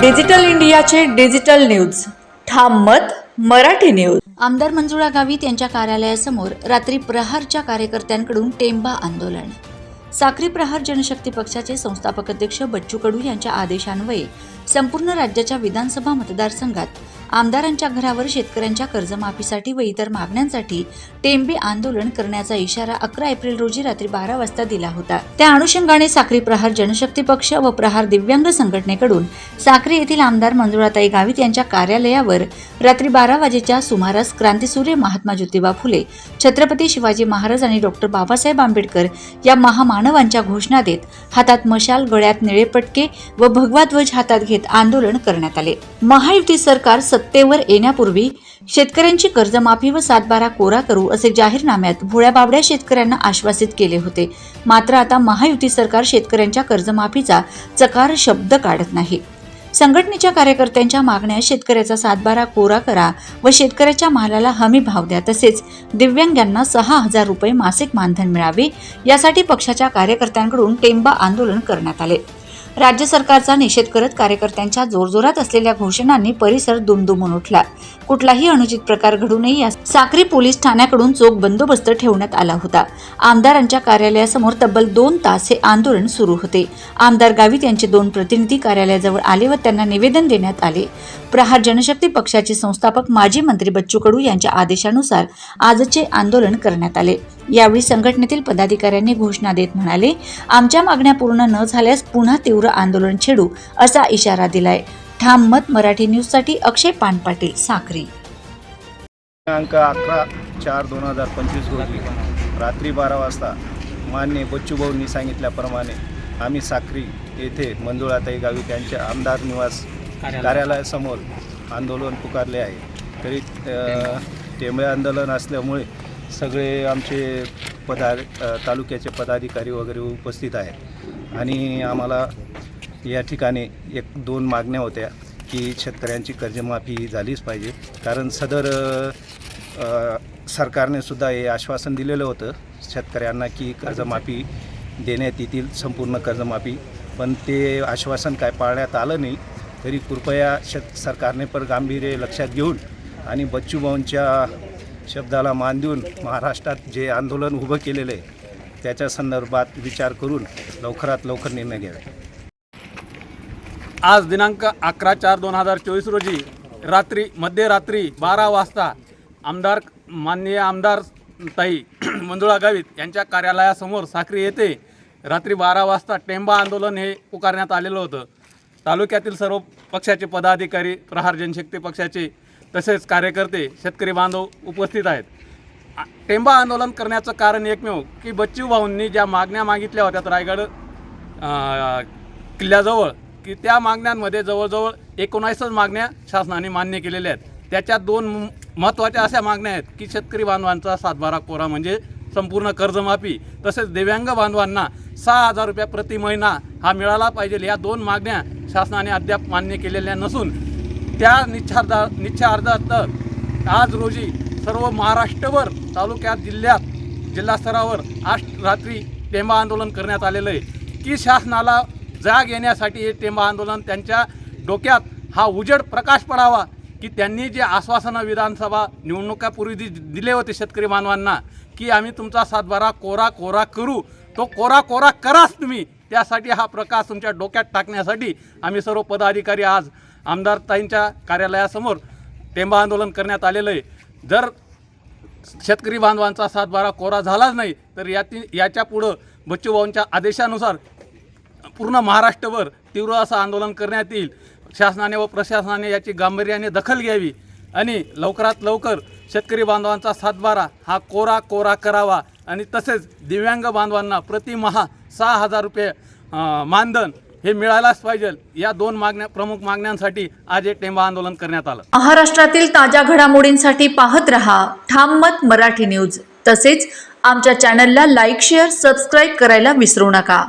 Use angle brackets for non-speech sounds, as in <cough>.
Digital इंडियाचे digital news. ठाम मत मराठी न्यूज. आमदार मंजुळा गावित यांच्या कार्यालयासमोर रात्री प्रहारच्या कार्यकर्त्यांकडून टेंबा आंदोलन. साखरी प्रहार जनशक्ती पक्षाचे संस्थापक अध्यक्ष बच्चू कडू यांच्या आदेशान्वये संपूर्ण राज्याच्या विधानसभा मतदारसंघात आमदारांच्या घरावर शेतकऱ्यांच्या कर्जमाफीसाठी व इतर मागण्यांसाठी टेंबे आंदोलन करण्याचा इशारा अकरा एप्रिल रोजी रात्री बारा वाजता दिला होता. त्या अनुषंगाने साक्री प्रहार जनशक्ती पक्ष व प्रहार दिव्यांग संघटनेकडून साक्री येथील आमदार मंजुळाताई गावित यांच्या कार्यालयावर रात्री बारा वाजेच्या सुमारास क्रांतीसूर्य महात्मा ज्योतिबा फुले छत्रपती शिवाजी महाराज आणि डॉक्टर बाबासाहेब आंबेडकर या महामानवांच्या घोषणा देत हातात मशाल गळ्यात निळे पटके व भगवा ध्वज हातात घेत आंदोलन करण्यात आले. महायुती सरकार सत्तेवर येण्यापूर्वी शेतकऱ्यांची कर्जमाफी व सातबारा कोरा करू असे जाहीरनाम्यात भोळ्या बाबड्या शेतकऱ्यांना आश्वासित केले होते. मात्र आता महायुती सरकार शेतकऱ्यांच्या कर्जमाफीचा चकार शब्द काढत नाही. संघटनेच्या कार्यकर्त्यांच्या मागण्या शेतकऱ्याचा सातबारा कोरा करा व शेतकऱ्याच्या मालाला हमी भाव द्या तसेच दिव्यांगांना सहा हजार रुपये मासिक मानधन मिळावे यासाठी पक्षाच्या कार्यकर्त्यांकडून टेंबा आंदोलन करण्यात आले. राज्य सरकारचा निषेध करत कार्यकर्त्यांच्या जोरजोरात असलेल्या घोषणांनी परिसर दुमदुमून उठला. कुठलाही अनुचित प्रकार घडू नये या साक्री पोलीस ठाण्याकडून चोख बंदोबस्त ठेवण्यात आला होता. आमदारांच्या कार्यालयासमोर तब्बल दोन तास हे आंदोलन सुरू होते. आमदार गावित यांचे दोन प्रतिनिधी कार्यालयाजवळ आले व त्यांना निवेदन देण्यात आले. प्रहार जनशक्ती पक्षाचे संस्थापक माजी मंत्री बच्चू कडू यांच्या आदेशानुसार आजचे आंदोलन करण्यात आले. यावेळी संघटनेतील पदाधिकाऱ्यांनी घोषणा देत म्हणाले आमच्या मागण्या पूर्ण न झाल्यास पुन्हा तीव्र आंदोलन छेडू असा इशारा दिलाय. ठाम मत मराठी न्यूजसाठी अक्षय पानपाटील साक्री. दिनांक अकरा चार दोन हजार पंचवीस रोजी रात्री बारा वाजता मान्य बच्चूभाऊंनी सांगितल्याप्रमाणे आम्ही साक्री येथे मंजुळाताई गावित यांच्या आमदार निवास कार्यालयासमोर आंदोलन पुकारले आहे. तरी अ, टेंबे आंदोलन असल्यामुळे सगळे आमचे पदा तालुक्याचे पदाधिकारी वगैरे उपस्थित आहेत. आणि आम्हाला या ठिकाणी एक दोन मागण्या होत्या की शेतकऱ्यांची कर्जमाफी झालीच पाहिजे. कारण सदर सरकारने सुद्धा हे आश्वासन दिलेलं होतं शेतकऱ्यांना की कर्जमाफी देण्यात येतील संपूर्ण कर्जमाफी. पण ते आश्वासन काय पाळण्यात आलं नाही तरी कृपया शेत सरकारने पण गांभीर्य लक्षात घेऊन आणि बच्चूभाऊंच्या शब्दाला मान देऊन महाराष्ट्रात जे आंदोलन उभं केलेलं आहे त्याच्या संदर्भात विचार करून लवकरात लवकर निर्णय घ्यावे. आज दिनांक अकरा चार दोन हजार चोवीस रोजी रात्री मध्यरात्री बारा वाजता आमदार माननीय आमदार ताई <clears throat> मंजुळा गावित यांच्या कार्यालयासमोर साक्री येथे रात्री बारा वाजता टेंबा आंदोलन हे पुकारण्यात आलेलं होतं. तालुक्यातील सर्व पक्षाचे पदाधिकारी प्रहार जनशक्ती पक्षाचे तसेच कार्यकर्ते शेतकरी बांधव उपस्थित आहेत. टेंबा आंदोलन करण्याचं कारण एकमेव की बच्चू भाऊंनी ज्या मागण्या मागितल्या होत्या रायगड किल्ल्याजवळ की त्या मागण्यांमध्ये जवळजवळ एकोणावीसच मागण्या शासनाने मान्य केलेल्या आहेत. त्याच्यात दोन म- महत्त्वाच्या अशा मागण्या आहेत की शेतकरी बांधवांचा सातबारा कोरा म्हणजे संपूर्ण कर्जमाफी तसेच दिव्यांग बांधवांना सहा हजार रुपये प्रति महिना हा मिळाला पाहिजे. या दोन मागण्या शासनाने अद्याप मान्य केलेल्या नसून त्या निच्छार्दा निश्चयार्धार्थ आज रोजी सर्व महाराष्ट्रभर तालुक्यात जिल्ह्यात जिल्हास्तरावर आज रात्री टेंबा आंदोलन करण्यात आलेलं आहे. की शासनाला जाग येण्यासाठी हे टेंबा आंदोलन त्यांच्या डोक्यात हा उजेड प्रकाश पडावा की त्यांनी जे आश्वासनं विधानसभा निवडणुकापूर्वी दि दिले होते शेतकरी बांधवांना की आम्ही तुमचा सातबारा कोरा कोरा करू तो कोरा कोरा कराच तुम्ही त्यासाठी हा प्रकाश तुमच्या डोक्यात टाकण्यासाठी आम्ही सर्व पदाधिकारी आज आमदार ताईंच्या कार्यालयासमोर टेंबा आंदोलन करण्यात आलेलं आहे. जर शेतकरी बांधवांचा सातबारा कोरा झालाच नाही तर याती याच्या पुढं बच्चूभाऊंच्या आदेशानुसार पूर्ण महाराष्ट्रभर तीव्र असं आंदोलन करण्यात येईल. शासनाने व प्रशासनाने याची गांभीर्याने दखल घ्यावी आणि लवकरात लवकर शेतकरी बांधवांचा सातबारा हा कोरा कोरा करावा आणि तसेच दिव्यांग बांधवांना प्रतिमहा सहा हजार रुपये मानधन हे मिळायलाच पाहिजे. या दोन मागण्या प्रमुख मागण्यांसाठी आज एक टेंबा आंदोलन करण्यात आलं. महाराष्ट्रातील ताज्या घडामोडींसाठी पाहत रहा ठाम मत मराठी न्यूज. तसेच आमच्या चॅनलला लाईक शेअर सबस्क्राईब करायला विसरू नका.